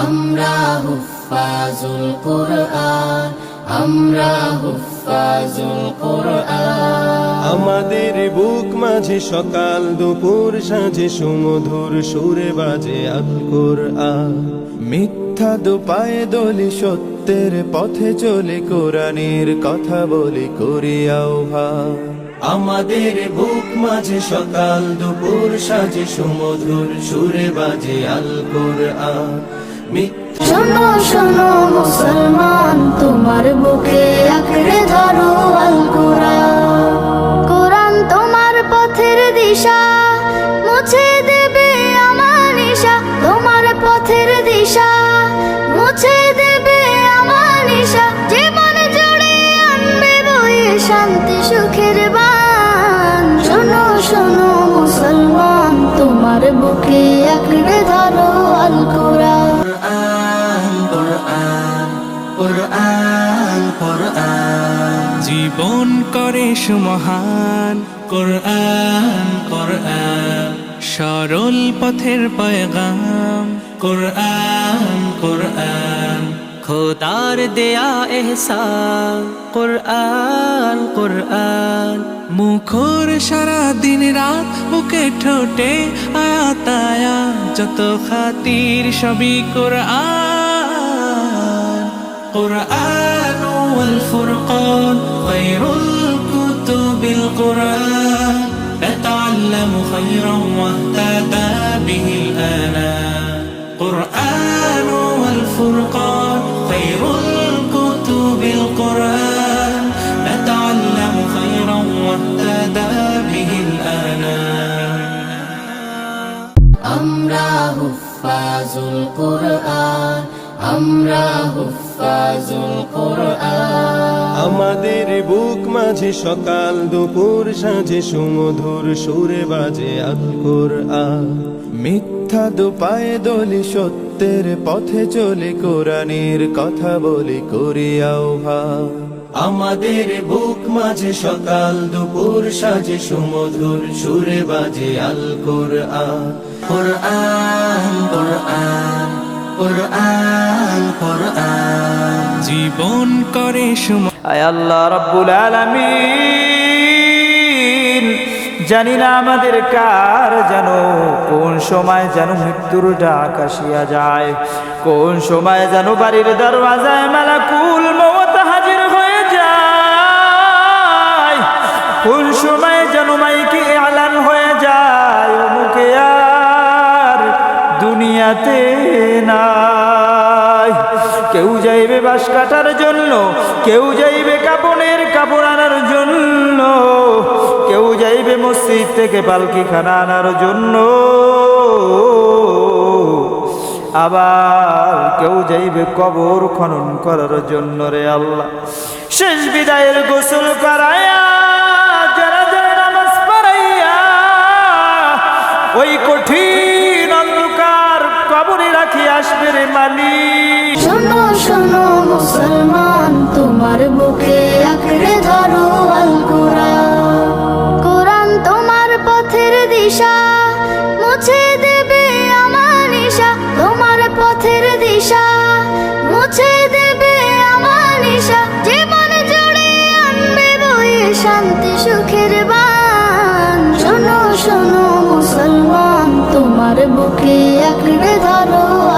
আমরা হুফাজুল কোরআন, আমরা হুফাজুল কোরআন। আমাদের বুক মাঝে সকাল, দুপুর সাঁঝে সুমধুর সুরে বাজে আকুর আ মিথ্যা দুপায়ে দলি সত্যের পথে চলে, কোরআনের কথা বলি, করি আহ্বা আমাদের বুক মাঝে সকাল, দুপুর সাজে সুমধুর সুরে বাজে আল কোরআন। শোনো শোনো তোমার ধরো তোমার পথের দিশা, মুছে দেবে তোমার পথের দিশা, মুছে দেবে শান্তি, সুখের বান। শোনো শোনো, মুসলমান তোমার বুকে আঁকড়ে ধরো আল কোরআন জীবন করে সুমহান কোরআন কোরআন, সরল পথের পয়গাম। কোরআন কোরআন। খোদার দেয়া এহসান কোরআন কোরআন মুখর সারা দিন রাত বুকে ঠোঁটে আয়াতায়া যত খাতির সবই কোরআন قرآن والفرقان خير الكتب القرآن نتعلم خيرا واهتدى به الآنام قرآن والفرقان আমরা হুফাজুল কোরআন। আমাদের বুক মাঝে সকাল দুপুর সাঁঝে সুমধুর সুরে বাজে আকুর আ মিথ্যা দুপায়ে দলি সত্যের পথে চলে কোরআনের কথা বলি করি আহ্বা আমাদের বুক মাঝে সকাল দুপুর সাজে সুমধুর সুরে বাজে আল কোরআন। কোরআন কোরআন। কোরআন কোরআন। জীবন করে আয় আল্লাহ রব্বুল আলামিন জানি না আমাদের কার যেন কোন সময় যেন মৃত্যুর ডাক আসিয়া যায় কোন সময় যেন বাড়ির দরওয়াজায় মালাকুল মওত হাজির হয়ে যায় কোন সময় যেন মাইকে আলান হয়ে যায় অমুকে আর দুনিয়াতে কেউ যাইবে বাঁশ কাটার জন্য, কেউ যাইবে কাপড়ের কাপড় আনার জন্য, কেউ যাইবে মসজিদ থেকে পালকি খানা আনার জন্য। আবার কেউ যাইবে কবর খনন করার জন্য রে আল্লাহ। শেষ বিদায়ের গোসল করায়া, যারা যারা নামাজ পড়াইয়া, ওই কঠিন রাখি আসবে রে মালিক। শোনো শোনো, মুসলমান, তোমার বুকে আঁকড়ে ধরো তোমার পথের দিশা, মুছে দেবে তোমার পথের দিশা, মুছে দেবে শান্তি, সুখের শোনো শোনো, মুসলমান, তোমার বুকে আঁকড়ে ধরো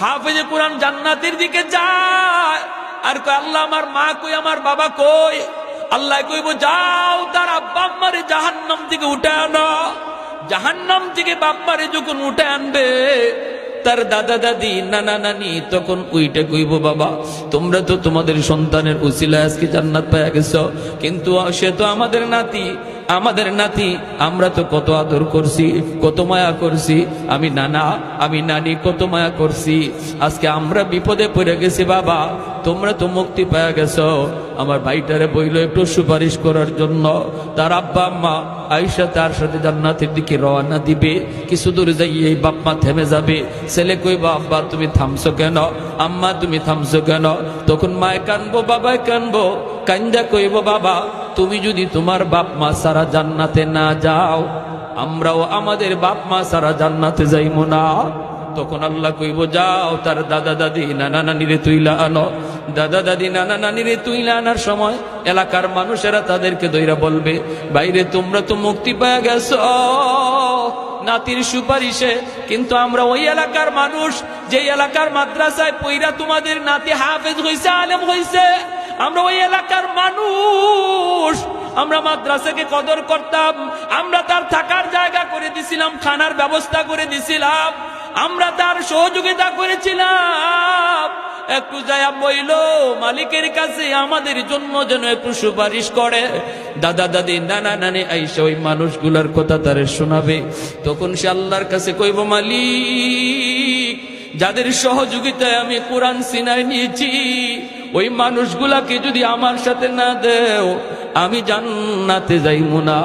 হাফেজে কোরআন জান্নাতের দিকে যায়। আর কয়, আল্লাহ আমার মা কই, আমার বাবা কই? আল্লাহ কইব, যাও তার আব্বা আম্মারে জাহান্নাম থেকে উঠে আনো। জাহান্নাম থেকে বাপ্পারে যখন উঠে আনবে, তার দাদা দাদি, নানা নানি তখন ওইটা কইব, বাবা, তোমরা তো তোমাদের সন্তানের উসিলা আজকে জান্নাত পাইয়া গেছ। কিন্তু সে তো আমাদের নাতি আমাদের নাতি, আমরা তো কত আদর করছি, কত মায়া করছি। আমি নানা, আমি নানি, কত মায়া করছি। আজকে আমরা বিপদে পড়ে গেছি, বাবা। তোমরা তো মুক্তি পাওয়া গেছো। আমার ভাইটারে বইল একটু সুপারিশ করার জন্য। তার আব্বা, আম্মা আইসা তার সাথে জান্নাতের দিকে রওনা দিবে। কিছু দূরে যাই এই বাপ্পা থেমে যাবে। ছেলে কইবা আব্বা, তুমি থামছো কেন? আম্মা, তুমি থামছো কেন? তখন মায় কানবো, বাবায় কানবো। কান্দা কইব, বাবা তুমি যদি তোমার বাপ মা সারা জান্নাতে না যাও, আমরাও আমাদের বাপ মা সারা জান্নাতে যাইমো না। তখন আল্লাহ কইব, যাও, তার দাদা দাদি, নানা নানিরে তুইলা আনো। দাদা দাদি, নানা নানিরে তুইলা আনার সময় এলাকার মানুষেরা তাদেরকে দইরা বলবে, বাইরে তোমরা তো মুক্তি পাওয়া গেছ। নাতির সুপারিশে কিন্তু আমরা ওই এলাকার মানুষ যে এলাকার মাদ্রাসায় পইরা তোমাদের নাতি হাফেজ হইছে, আলেম হইছে। আমরা ওই এলাকার মানুষ। আমরা মাদ্রাসাকে কদর করতাম, আমরা তার থাকার জায়গা করে দিছিলাম, খানার ব্যবস্থা করে দিছিলাম, আমরা তার সহযোগিতা করেছিলাম। একটু যায়া বইল, মালিকের কাছে আমাদের জন্য যেন একটু সুপারিশ করে। দাদা, দাদি, নানা, নানি আইসা ওই মানুষগুলার কথা তারে শোনাবে। তখন সে আল্লাহর কাছে কইব, মালিক, যাদের সহযোগিতায় আমি কোরআন সিনায় নিয়েছি, ওই মানুষগুলাকে যদি আমার সাথে না দেও আমি জান্নাতে যাইব না।